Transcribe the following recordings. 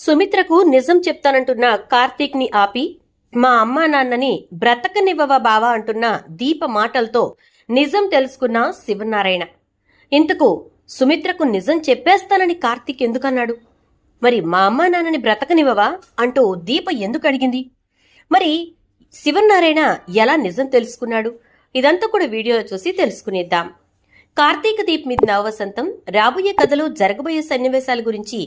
సుమిత్రకు నిజం చెప్తానంటున్న కార్తీక్ని ఆపి మా అమ్మా నాన్నని బ్రతకనివ్వవ బావా అంటున్న దీప మాటలతో నిజం తెలుసుకున్న శివనారాయణ. ఇంతకు సుమిత్రకు నిజం చెప్పేస్తానని కార్తీక్ ఎందుకన్నాడు? మరి మా అమ్మా నాన్నని బ్రతకనివ్వవా అంటూ దీప ఎందుకు అడిగింది? మరి శివనారాయణ ఎలా నిజం తెలుసుకున్నాడు? ఇదంతా కూడా వీడియోలో చూసి తెలుసుకునేద్దాం. కార్తీక దీప్ మీద నవవసంతం రాబోయే కథలో జరగబోయే సన్నివేశాల గురించి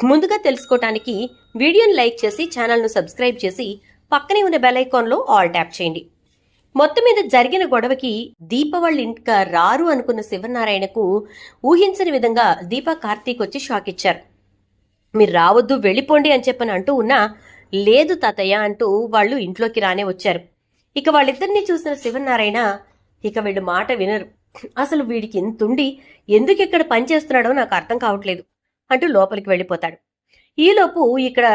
ముందుగా తెలుసుకోవటానికి వీడియోని లైక్ చేసి ఛానల్ను సబ్స్క్రైబ్ చేసి పక్కనే ఉన్న బెల్ ఐకాన్లో ఆల్ ట్యాప్ చేయండి. మొత్తం మీద జరిగిన గొడవకి దీప వాళ్ళ ఇంటిక రారు అనుకున్న శివనారాయణకు ఊహించని విధంగా దీప కార్తీక్ వచ్చి షాక్ ఇచ్చారు. మీరు రావద్దు వెళ్ళిపోండి అని చెప్పని అంటూ ఉన్నా లేదు తాతయ్య అంటూ వాళ్ళు ఇంట్లోకి రానే వచ్చారు. ఇక వాళ్ళిద్దరిని చూసిన శివనారాయణ ఇక వీళ్ళు మాట వినరు. అసలు వీడికి ఇంతుండి ఎందుకు ఇక్కడ పనిచేస్తున్నాడో నాకు అర్థం కావట్లేదు. అంటూ లోపలికి వెళ్ళిపోతాడు. ఈలోపు ఇక్కడ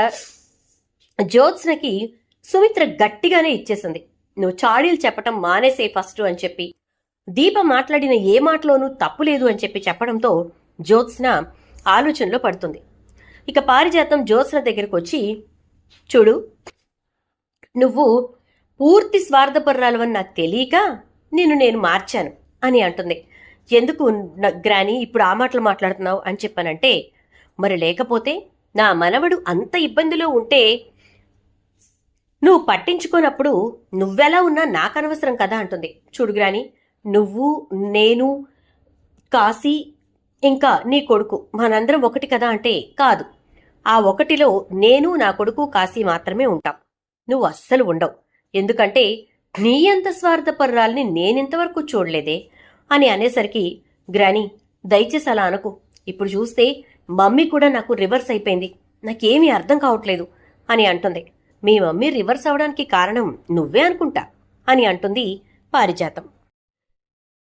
జ్యోత్స్నకి సుమిత్ర గట్టిగానే ఇచ్చేసింది. నువ్వు చాడీలు చెప్పటం మానేసే ఫస్ట్ అని చెప్పి. దీప మాట్లాడిన ఏ మాటలోనూ తప్పు లేదు అని చెప్పి చెప్పడంతో జ్యోత్స్న ఆలోచనలో పడుతుంది. ఇక పారిజాతం జ్యోత్స్న దగ్గరకు వచ్చి చూడు నువ్వు పూర్తి స్వార్థపర్రాలవని నాకు తెలియక నిన్ను నేను మార్చాను అని అంటుంది. ఎందుకు గ్రాని ఇప్పుడు ఆ మాటలు మాట్లాడుతున్నావు అని చెప్పానంటే మరి లేకపోతే నా మనవడు అంత ఇబ్బందిలో ఉంటే నువ్వు పట్టించుకోనప్పుడు నువ్వెలా ఉన్నా నాకు అనవసరం కదా అంటుంది. చూడుగ్రాని నువ్వు నేను కాశీ ఇంకా నీ కొడుకు మనందరం ఒకటి కదా అంటే కాదు. ఆ ఒకటిలో నేను నా కొడుకు కాశీ మాత్రమే ఉంటాం. నువ్వు అస్సలు ఉండవు. ఎందుకంటే నీ అంత స్వార్థపర్రాల్ని నేనింతవరకు చూడలేదే? అని అనేసరికి గ్రాని దయచేసి అలా అనకు. ఇప్పుడు చూస్తే మమ్మీ కూడా నాకు రివర్స్ అయిపోయింది. నాకేమీ అర్థం కావట్లేదు అని అంటుంది. మీ మమ్మీ రివర్స్ అవడానికి కారణం నువ్వే అనుకుంటా అని అంటుంది పారిజాతం.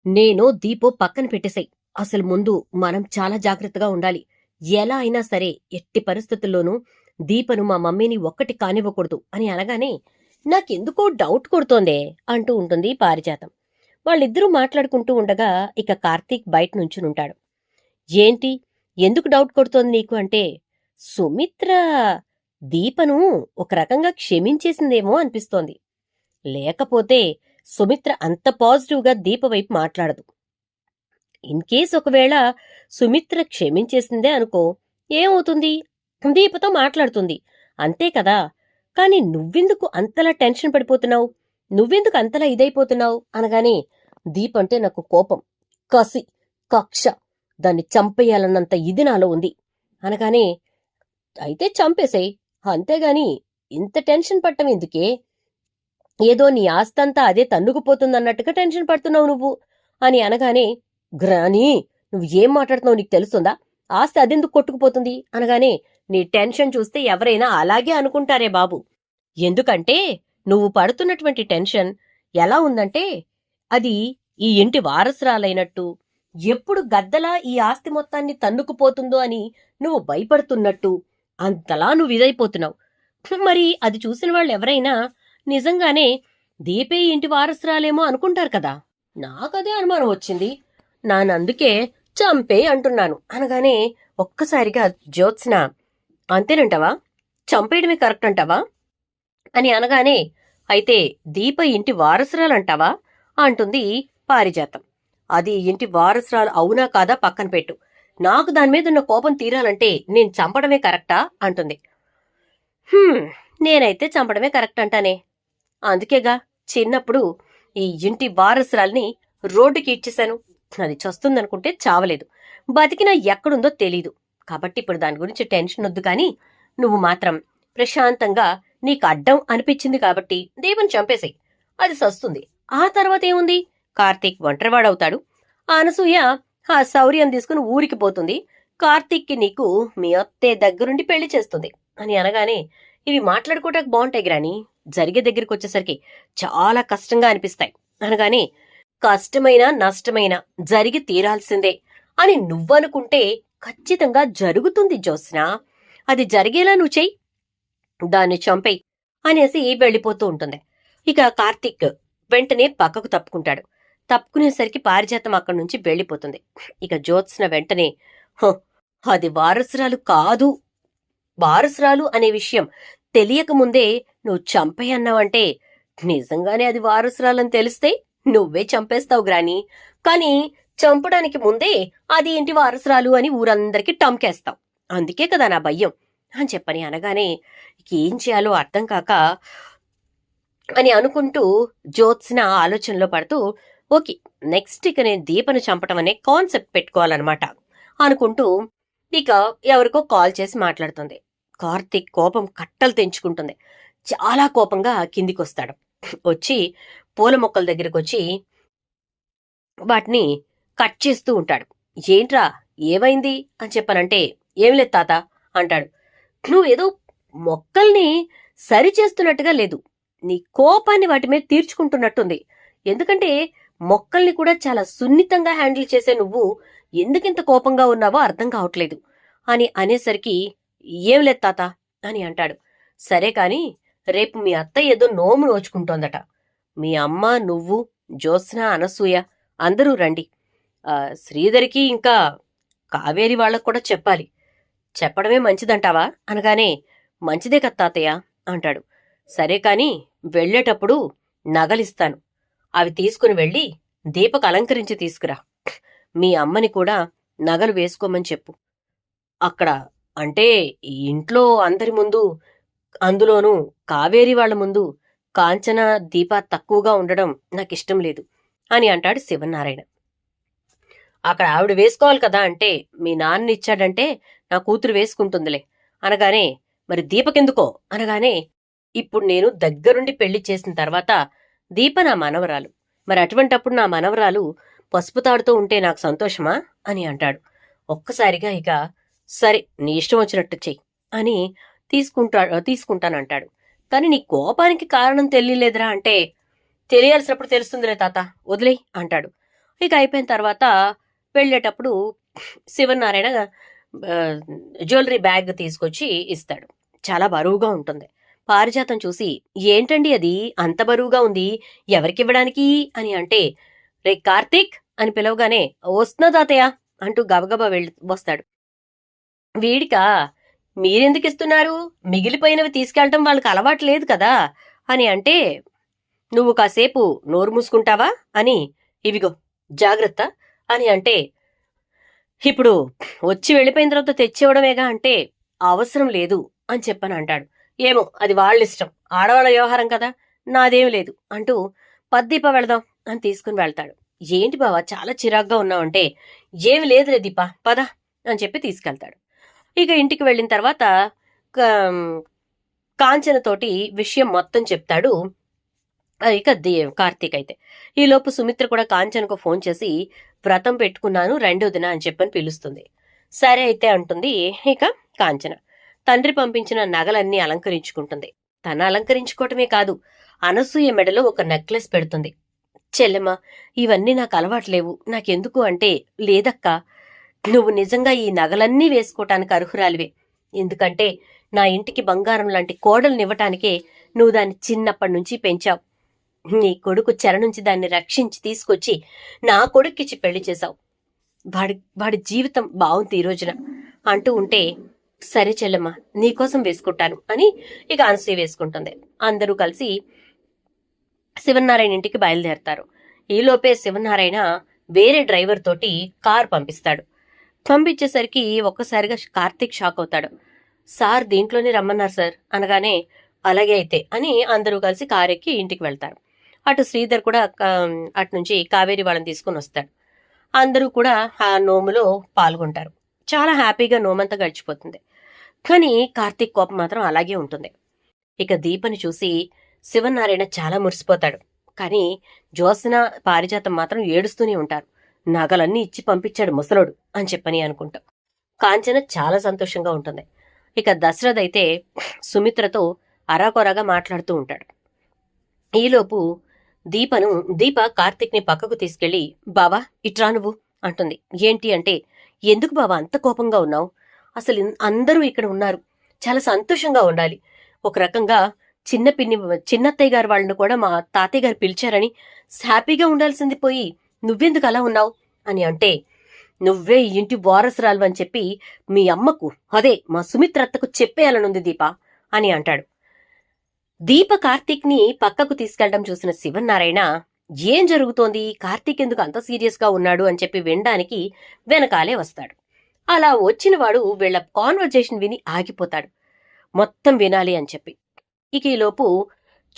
నేను దీపో పక్కన పెట్టేశాయి అసలు ముందు మనం చాలా జాగ్రత్తగా ఉండాలి. ఎలా అయినా సరే ఎట్టి పరిస్థితుల్లోనూ దీపను మా మమ్మీని ఒక్కటి కానివ్వకూడదు అని అనగానే నాకెందుకో డౌట్ కొడుతోందే అంటూ ఉంటుంది పారిజాతం. వాళ్ళిద్దరూ మాట్లాడుకుంటూ ఉండగా ఇక కార్తీక్ బయట నుంచునుంటాడు. ఏంటి? ఎందుకు డౌట్ కొడుతోంది నీకు అంటే సుమిత్ర దీపను ఒక రకంగా క్షమించేసిందేమో అనిపిస్తోంది. లేకపోతే సుమిత్ర అంత పాజిటివ్గా దీప వైపు మాట్లాడదు. ఇన్ కేస్ ఒకవేళ సుమిత్ర క్షమించేసిందే అనుకో ఏమవుతుంది? దీపతో మాట్లాడుతుంది. అంతే కదా? కానీ నువ్వెందుకు అంతలా టెన్షన్ పడిపోతున్నావు? నువ్వెందుకు అంతలా ఇదైపోతున్నావు? అనగానే దీప్ అంటే నాకు కోపం. కసి కక్ష. దాన్ని చంపేయాలన్నంత ఇది నాలో ఉంది. అనగానే అయితే చంపేసేయ్. అంతేగాని ఇంత టెన్షన్ పట్టం ఎందుకే? ఏదో నీ ఆస్తంతా అదే తన్నుకుపోతుందన్నట్టుగా టెన్షన్ పడుతున్నావు నువ్వు. అని అనగానే గ్రాని నువ్వు ఏం మాట్లాడుతున్నావు నీకు తెలుస్తుందా? ఆస్తి అదెందుకు కొట్టుకుపోతుంది? అనగానే నీ టెన్షన్ చూస్తే ఎవరైనా అలాగే అనుకుంటారే బాబు. ఎందుకంటే నువ్వు పడుతున్నటువంటి టెన్షన్ ఎలా ఉందంటే అది ఈ ఇంటి వారసురాలైనట్టు ఎప్పుడు గద్దలా ఈ ఆస్తి మొత్తాన్ని తన్నుకుపోతుందో అని నువ్వు భయపడుతున్నట్టు. అంతలా నువ్వు ఇదైపోతున్నావు మరి అది చూసిన వాళ్ళు ఎవరైనా నిజంగానే దీపే ఇంటి వారసురాలేమో అనుకుంటారు కదా. నాకదే అనుమానం వచ్చింది. నానందుకే చంపే అంటున్నాను. అనగానే ఒక్కసారిగా జ్యోత్స్న అంతేనంటావా? చంపేయడమే కరెక్ట్ అంటావా? అని అనగానే అయితే దీప ఇంటి వారసురాలంటావా? అంటుంది పారిజాతం. అది ఇంటి వారసురాలు అవునా కాదా పక్కన పెట్టు. నాకు దాని మీద ఉన్న కోపం తీరాలంటే నేను చంపడమే కరెక్టా? అంటుంది. నేనైతే చంపడమే కరెక్ట్ అంటానే. అందుకేగా చిన్నప్పుడు ఈ ఇంటి వారసురాల్ని రోడ్డుకి ఇచ్చేశాను. అది చస్తుందనుకుంటే చావలేదు. బతికినా ఎక్కడుందో తెలీదు. కాబట్టి ఇప్పుడు దాని గురించి టెన్షన్ వద్దు కానీ నువ్వు మాత్రం ప్రశాంతంగా నీకు అడ్డం అనిపించింది కాబట్టి దేవుని చంపేసేయ్. అది సస్తుంది. ఆ తర్వాత ఏముంది? కార్తీక్ ఒంటరివాడవుతాడు. అనసూయ ఆ శౌర్యం తీసుకుని ఊరికి పోతుంది. కార్తీక్కి నీకు మీ అత్తే దగ్గరుండి పెళ్ళి చేస్తుంది. అని అనగానే ఇవి మాట్లాడుకోవటానికి బాగుంటాయి గ్రాని. జరిగే దగ్గరికి వచ్చేసరికి చాలా కష్టంగా అనిపిస్తాయి. అనగానే కష్టమైన నష్టమైన జరిగి తీరాల్సిందే. అని నువ్వనుకుంటే ఖచ్చితంగా జరుగుతుంది జ్యోత్స్న. అది జరిగేలా నువ్వు చెయ్యి. దాన్ని చంపేయి అనేసి వెళ్ళిపోతూ ఉంటుంది. ఇక కార్తీక్ వెంటనే పక్కకు తప్పుకుంటాడు. తప్పుకునేసరికి పారిజాతం అక్కడి నుంచి వెళ్ళిపోతుంది. ఇక జ్యోత్స్న వెంటనే అది వారసురాలు కాదు. వారసురాలు అనే విషయం తెలియక ముందే నువ్వు చంపేయన్నావంటే నిజంగానే అది వారసురాలని తెలిస్తే నువ్వే చంపేస్తావు గ్రాని. కానీ చంపడానికి ముందే అది ఇంటి వారసురాలు అని ఊరందరికీ టంకేస్తావు. అందుకే కదా నా భయం అని చెప్పని అనగానే ఏం చేయాలో అర్థం కాక అని అనుకుంటూ జ్యోత్స్న ఆలోచనలో పడుతూ ఓకే నెక్స్ట్ ఇక నేను దీపను చంపటం అనే కాన్సెప్ట్ పెట్టుకోవాలన్నమాట. అనుకుంటూ ఇక ఎవరికో కాల్ చేసి మాట్లాడుతుంది. కార్తీక్ కోపం కట్టలు తెంచుకుంటుంది. చాలా కోపంగా కిందికి వస్తాడు వచ్చి పూల మొక్కల దగ్గరికి వచ్చి వాటిని కట్ చేస్తూ ఉంటాడు. ఏంట్రా ఏమైంది? అని చెప్పనంటే ఏం లేదు తాత అంటాడు. నువ్వేదో మొక్కల్ని సరి చేస్తున్నట్టుగా లేదు. నీ కోపాన్ని వాటి మీద తీర్చుకుంటున్నట్టుంది. ఎందుకంటే మొక్కల్ని కూడా చాలా సున్నితంగా హ్యాండిల్ చేసే నువ్వు ఎందుకింత కోపంగా ఉన్నావో అర్థం కావట్లేదు. అని అనేసరికి ఏం లేదు తాత అని అంటాడు. సరే కాని రేపు మీ అత్త ఏదో నోము నోచుకుంటోందట. మీ అమ్మ నువ్వు జ్యోత్స్న అనసూయ అందరూ రండి. శ్రీధరికి ఇంకా కావేరి వాళ్ళకు కూడా చెప్పాలి. చెప్పడమే మంచిదంటావా? అనగానే మంచిదే కదా తాతయ్య అంటాడు. సరే కాని వెళ్ళేటప్పుడు నగలిస్తాను. అవి తీసుకుని వెళ్ళి దీపకు అలంకరించి తీసుకురా. మీ అమ్మని కూడా నగలు వేసుకోమని చెప్పు. అక్కడ అంటే ఇంట్లో అందరి ముందు అందులోనూ కావేరి వాళ్ళ ముందు కాంచన దీప తక్కువగా ఉండడం నాకు ఇష్టం లేదు అని అంటాడు శివనారాయణ. అక్కడ ఆవిడ వేసుకోవాలి కదా అంటే మీ నాన్న ఇచ్చాడంటే నా కూతురు వేసుకుంటుందిలే అనగానే మరి దీపకెందుకో? అనగానే ఇప్పుడు నేను దగ్గరుండి పెళ్ళి చేసిన తర్వాత దీప నా మనవరాలు. మరి అటువంటప్పుడు నా మనవరాలు పసుపు తాడుతూ ఉంటే నాకు సంతోషమా? అని అంటాడు. ఒక్కసారిగా ఇక సరే నీ ఇష్టం వచ్చినట్టు చెయ్యి అని తీసుకుంటా తీసుకుంటానంటాడు. కానీ నీ కోపానికి కారణం తెలియలేదురా అంటే తెలియాల్సినప్పుడు తెలుస్తుందిలే తాత వదిలేయ్ అంటాడు. ఇక అయిపోయిన తర్వాత వెళ్ళేటప్పుడు శివనారాయణ జ్యువెలరీ బ్యాగ్ తీసుకొచ్చి ఇస్తాడు. చాలా బరువుగా ఉంటుంది. పారిజాతం చూసి ఏంటండి అది? అంత బరువుగా ఉంది. ఎవరికివ్వడానికి? అని అంటే రే కార్తీక్ అని పిలవగానే వస్తున్నా తాతయ్య అంటూ గబగబా వెళ్ళి వస్తాడు. వీడికా మీరెందుకు ఇస్తున్నారు మిగిలిపోయినవి తీసుకెళ్ళటం వాళ్ళకి అలవాటు లేదు కదా అని అంటే నువ్వు కాసేపు నోరు మూసుకుంటావా? అని ఇవిగో జాగ్రత్త అని అంటే ఇప్పుడు వచ్చి వెళ్ళిపోయిన తర్వాత తెచ్చివ్వడమేగా అంటే అవసరం లేదు అని చెప్పని అంటాడు. ఏమో అది వాళ్ళ ఇష్టం ఆడవాళ్ళ వ్యవహారం కదా నాదేం లేదు. అంటూ పద్దీప వెళదాం అని తీసుకుని వెళ్తాడు. ఏంటి బావా చాలా చిరాగ్గా ఉన్నావు అంటే ఏమి లేదులే దీప పద అని చెప్పి తీసుకెళ్తాడు. ఇక ఇంటికి వెళ్ళిన తర్వాత కా- కాంచనతోటి విషయం మొత్తం చెప్తాడు ఇక కార్తీక్ అయితే. ఈలోపు సుమిత్ర కూడా కాంచనకు ఫోన్ చేసి వ్రతం పెట్టుకున్నాను రెండో దిన అని చెప్పని పిలుస్తుంది. సరే అయితే అంటుంది ఇక కాంచన. తండ్రి పంపించిన నగలన్నీ అలంకరించుకుంటుంది. తన అలంకరించుకోవటమే కాదు అనసూయ మెడలో ఒక నెక్లెస్ పెడుతుంది. చెల్లెమ్మ ఇవన్నీ నాకు అలవాట్లేవు. నాకెందుకు అంటే లేదక్కా. నువ్వు నిజంగా ఈ నగలన్నీ వేసుకోవటానికి అర్హురాలివే. ఎందుకంటే నా ఇంటికి బంగారం లాంటి కోడల్నివ్వటానికే నువ్వు దాన్ని చిన్నప్పటి నుంచి పెంచావు. నీ కొడుకు చెర నుంచి దాన్ని రక్షించి తీసుకొచ్చి నా కొడుక్కిచ్చి పెళ్ళి చేశావు. వాడి వాడి జీవితం బాగుంది ఈ రోజున అంటూ ఉంటే సరే చెల్లమ్మా నీకోసం వేసుకుంటాను అని ఇక అనసూయ వేసుకుంటుంది. అందరూ కలిసి శివనారాయణ ఇంటికి బయలుదేరతారు. ఈలోపే శివనారాయణ వేరే డ్రైవర్ తోటి కార్ పంపిస్తాడు. పంపించేసరికి ఒక్కసారిగా కార్తీక్ షాక్ అవుతాడు. సార్ దీంట్లోనే రమ్మన్నారు సార్ అనగానే అలాగే అయితే అని అందరూ కలిసి కార్ ఎక్కి ఇంటికి వెళ్తారు. అటు శ్రీధర్ కూడా అటు నుంచి కావేరి వాళ్ళని తీసుకుని వస్తాడు. అందరూ కూడా ఆ నోములో పాల్గొంటారు. చాలా హ్యాపీగా నోమంతా గడిచిపోతుంది. కానీ కార్తీక్ కోపం మాత్రం అలాగే ఉంటుంది. ఇక దీపని చూసి శివనారాయణ చాలా మురిసిపోతాడు. కానీ జ్యోత్సన పారిజాతం మాత్రం ఏడుస్తూనే ఉంటారు. నగలన్నీ ఇచ్చి పంపించాడు ముసలోడు అని చెప్పని అనుకుంటా. కాంచన చాలా సంతోషంగా ఉంటుంది. ఇక దశరథ్ అయితే సుమిత్రతో అరాకొరాగా మాట్లాడుతూ ఉంటాడు. ఈలోపు దీపను దీప కార్తిక్ని పక్కకు తీసుకెళ్ళి బావా ఇట్రా నువ్వు అంటుంది. ఏంటి అంటే ఎందుకు బావా అంత కోపంగా ఉన్నావు? అసలు అందరూ ఇక్కడ ఉన్నారు. చాలా సంతోషంగా ఉండాలి. ఒక రకంగా చిన్న పిన్ని చిన్నత్తయ్య గారు వాళ్ళని కూడా మా తాతయ్య గారు పిలిచారని హ్యాపీగా ఉండాల్సింది పోయి నువ్వెందుకు అలా ఉన్నావు? అని అంటే నువ్వే ఈ ఇంటి వారసురాలు అని చెప్పి మీ అమ్మకు అదే మా సుమిత్రత్తకు చెప్పేయాలనుంది దీప అని అంటాడు. దీప కార్తీక్ని పక్కకు తీసుకెళ్ళడం చూసిన శివనారాయణ ఏం జరుగుతోంది? కార్తీక్ ఎందుకు అంత సీరియస్గా ఉన్నాడు? అని చెప్పి వినడానికి వెనకాలే వస్తాడు. అలా వచ్చినవాడు వీళ్ళ కాన్వర్జేషన్ విని ఆగిపోతాడు. మొత్తం వినాలి అని చెప్పి. ఇక ఈలోపు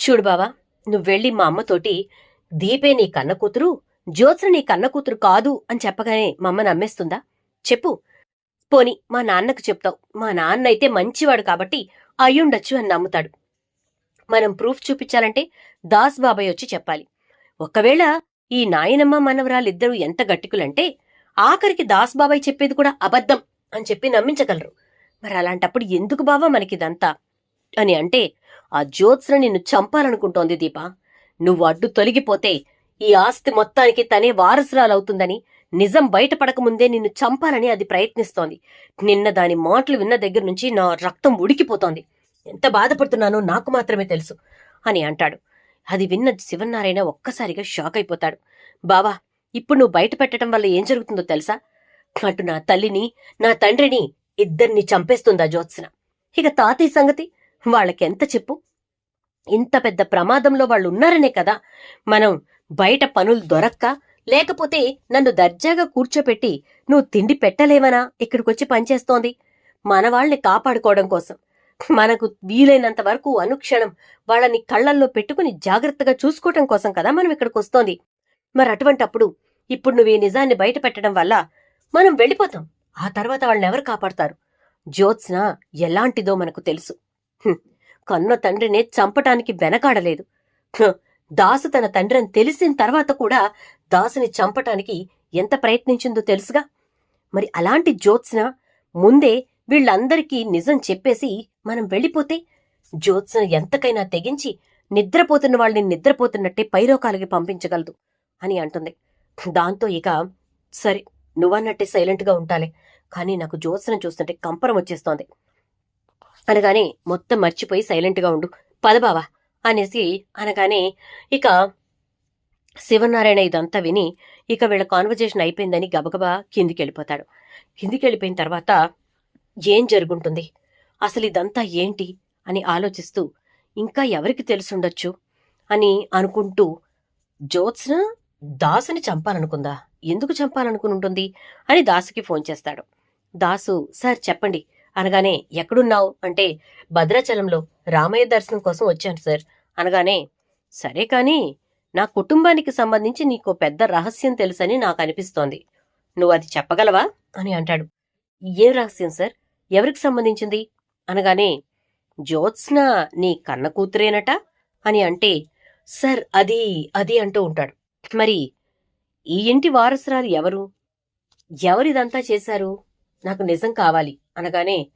చూడు బావా నువ్వు వెళ్ళి మా అమ్మతోటి దీపే నీ కన్న కూతురు జ్యోత్స్న నీ కన్న కూతురు కాదు అని చెప్పగానే మా అమ్మ నమ్మేస్తుందా? చెప్పు. పోని మా నాన్నకు చెప్తావు. మా నాన్న అయితే మంచివాడు కాబట్టి అయ్యుండొచ్చు అని నమ్ముతాడు. మనం ప్రూఫ్ చూపించాలంటే దాస్ బాబాయ్ వచ్చి చెప్పాలి. ఒకవేళ ఈ నాయనమ్మ మనవరాలిద్దరూ ఎంత గట్టికులంటే ఆఖరికి దాస్ బాబాయ్ చెప్పేది కూడా అబద్ధం అని చెప్పి నమ్మించగలరు. మరి అలాంటప్పుడు ఎందుకు బావా మనకిదంతా? అని అంటే ఆ జ్యోత్స్న నిన్ను చంపాలనుకుంటోంది దీప. నువ్వు అడ్డు తొలగిపోతే ఈ ఆస్తి మొత్తానికి తనే వారసురాలవుతుందని నిజం బయటపడకముందే నిన్ను చంపాలని అది ప్రయత్నిస్తోంది. నిన్న దాని మాటలు విన్న దగ్గర నుంచి నా రక్తం ఉడికిపోతోంది. ఎంత బాధపడుతున్నానో నాకు మాత్రమే తెలుసు అని అంటాడు. అది విన్న శివనారాయణ ఒక్కసారిగా షాక్ అయిపోతాడు బావా ఇప్పుడు నువ్వు బయట పెట్టడం వల్ల ఏం జరుగుతుందో తెలుసా? అటు నా తల్లిని నా తండ్రిని ఇద్దరిని చంపేస్తుందా జ్యోత్స్న? ఇక తాతయ్య సంగతి వాళ్ళకెంత చెప్పు? ఇంత పెద్ద ప్రమాదంలో వాళ్ళు ఉన్నారనే కదా. మనం బయట పనులు దొరక్క లేకపోతే నన్ను దర్జాగా కూర్చోపెట్టి నువ్వు తిండి పెట్టలేవనా? ఇక్కడికొచ్చి పనిచేస్తోంది మన వాళ్ళని కాపాడుకోవడం కోసం. మనకు వీలైనంత వరకు అనుక్షణం వాళ్ళని కళ్ళల్లో పెట్టుకుని జాగ్రత్తగా చూసుకోవటం కోసం కదా మనం ఇక్కడికి వస్తోంది. మరి అటువంటప్పుడు ఇప్పుడు నువ్వు ఈ నిజాన్ని బయట పెట్టడం వల్ల మనం వెళ్ళిపోతాం. ఆ తర్వాత వాళ్ళని ఎవరు కాపాడతారు? జ్యోత్స్న ఎలాంటిదో మనకు తెలుసు. కన్న తండ్రినే చంపటానికి వెనకాడలేదు. దాసు తన తండ్రి అని తెలిసిన తర్వాత కూడా దాసుని చంపటానికి ఎంత ప్రయత్నించిందో తెలుసుగా? మరి అలాంటి జ్యోత్స్న ముందే వీళ్ళందరికీ నిజం చెప్పేసి మనం వెళ్ళిపోతే జ్యోత్స్న ఎంతకైనా తెగించి నిద్రపోతున్న వాళ్ళని నిద్రపోతున్నట్టే పైరోకాలకి పంపించగలదు అని అంటుంది. దాంతో ఇక సరే నువ్వన్నట్టే సైలెంట్గా ఉంటాలే. కానీ నాకు జ్యోత్సనం చూస్తుంటే కంపరం వచ్చేస్తోంది. అనగానే మొత్తం మర్చిపోయి సైలెంట్గా ఉండు. పదబావా అనేసి అనగానే ఇక శివనారాయణ ఇదంతా విని ఇక వీళ్ళ కాన్వర్జేషన్ అయిపోయిందని గబగబా కిందికి వెళ్ళిపోతాడు కిందికి వెళ్ళిపోయిన తర్వాత ఏం జరుగుంటుంది? అసలు ఇదంతా ఏంటి? అని ఆలోచిస్తూ ఇంకా ఎవరికి తెలుసుండొచ్చు? అని అనుకుంటూ జ్యోత్స్న దాసుని చంపాలనుకుందా? ఎందుకు చంపాలనుకుని ఉంటుంది అని దాసుకి ఫోన్ చేస్తాడు. దాసు సార్ చెప్పండి. అనగానే ఎక్కడున్నావు? అంటే భద్రాచలంలో రామయ్య దర్శనం కోసం వచ్చాను సార్. అనగానే సరే కానీ నా కుటుంబానికి సంబంధించి నీకు పెద్ద రహస్యం తెలుసని నాకు అనిపిస్తోంది. నువ్వు అది చెప్పగలవా? అని అంటాడు. ఏ రహస్యం సార్? ఎవరికి సంబంధించింది? అనగానే జ్యోత్స్న నీ కన్న కూతురేనట అని అంటే సార్ అది అది అంటూ ఉంటాడు. మరి ఈ ఇంటి వారసురాలు ఎవరు? ఎవరిదంతా చేశారు? నాకు నిజం కావాలి అనగానే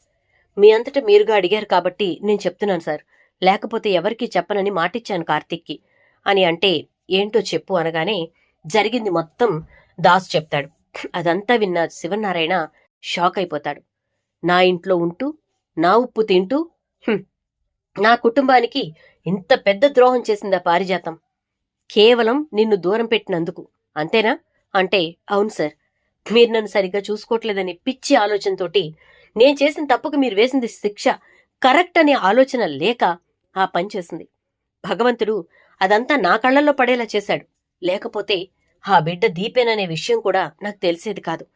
మీ అంతటా మీరుగా అడిగారు కాబట్టి నేను చెప్తున్నాను సార్. లేకపోతే ఎవరికి చెప్పనని మాటిచ్చాను కార్తీక్కి. అని అంటే ఏంటో చెప్పు అనగానే జరిగింది మొత్తం దాసు చెప్తాడు. అదంతా విన్న శివనారాయణ షాక్ అయిపోతాడు. నా ఇంట్లో ఉంటూ నా ఉప్పు తింటూ నా కుటుంబానికి ఇంత పెద్ద ద్రోహం చేసిందా పారిజాతం? కేవలం నిన్ను దూరం పెట్టినందుకు. అంతేనా? అంటే అవును సార్. మీరు నన్ను సరిగ్గా చూసుకోవట్లేదని పిచ్చి ఆలోచనతోటి నేను చేసిన తప్పుకు మీరు వేసింది శిక్ష కరెక్ట్ అనే ఆలోచన లేక ఆ పని చేసింది. భగవంతుడు అదంతా నా కళ్ళల్లో పడేలా చేశాడు. లేకపోతే ఆ బిడ్డ దీపేననే విషయం కూడా నాకు తెలిసేది కాదు.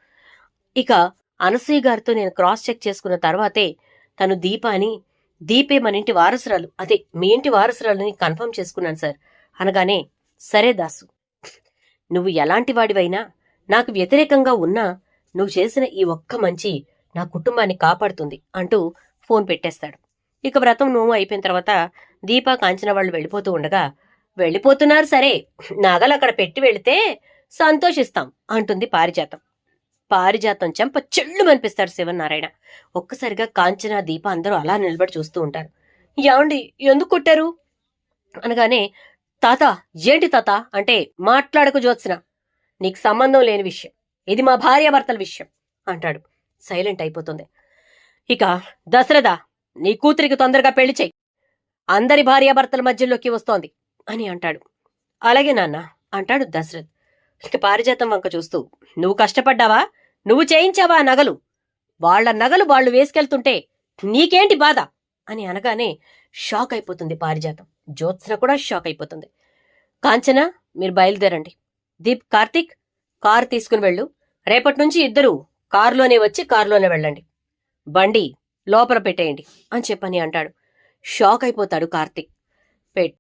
ఇక అనసూయ గారితో నేను క్రాస్ చెక్ చేసుకున్న తర్వాతే తను దీప అని దీపే మన ఇంటి వారసురాలు. అదే మీ ఇంటి వారసురాలని కన్ఫర్మ్ చేసుకున్నాను సార్. అనగానే సరే దాసు. నువ్వు ఎలాంటి వాడివైనా నాకు వ్యతిరేకంగా ఉన్నా నువ్వు చేసిన ఈ ఒక్క మంచి నా కుటుంబాన్ని కాపాడుతుంది అంటూ ఫోన్ పెట్టేస్తాడు. ఇక వ్రతం నోము అయిపోయిన తర్వాత దీప కాంచన వాళ్ళు వెళ్ళిపోతూ ఉండగా వెళ్ళిపోతున్నారు సరే నగలు అక్కడ పెట్టి వెళితే సంతోషిస్తాం అంటుంది పారిజాతం. పారిజాతం చెంప చెళ్ళు అనిపిస్తాడు శివనారాయణ ఒక్కసారిగా కాంచన దీప అందరూ అలా నిలబడి చూస్తూ ఉంటారు. ఏమండి ఎందుకు కొట్టారు? అనగానే తాత ఏంటి తాత? అంటే మాట్లాడకు జ్యోత్స్న. నీకు సంబంధం లేని విషయం. ఇది మా భార్యాభర్తల విషయం అంటాడు. సైలెంట్ అయిపోతుంది. ఇక దశరథ నీ కూతురికి తొందరగా పెళ్ళి చేయి. అందరి భార్యాభర్తల మధ్యలోకి వస్తోంది అని అంటాడు. అలాగే నాన్న అంటాడు దశరథ్. ఇక పారిజాతం వంక చూస్తూ నువ్వు కష్టపడ్డావా? నువ్వు చేయించావా నగలు? వాళ్ళ నగలు వాళ్ళు వేసుకెళ్తుంటే నీకేంటి బాధ? అని అనగానే షాక్ అయిపోతుంది పారిజాతం. జ్యోత్స్న కూడా షాక్ అయిపోతుంది. కాంచన మీరు బయలుదేరండి. దీప్ కార్తిక్ కారు తీసుకుని వెళ్ళు. రేపటి నుంచి ఇద్దరు కారులోనే వచ్చి కారులోనే వెళ్ళండి. బండి లోపల పెట్టేయండి అని చెప్పని అంటాడు. షాక్ అయిపోతాడు కార్తిక్. పెట్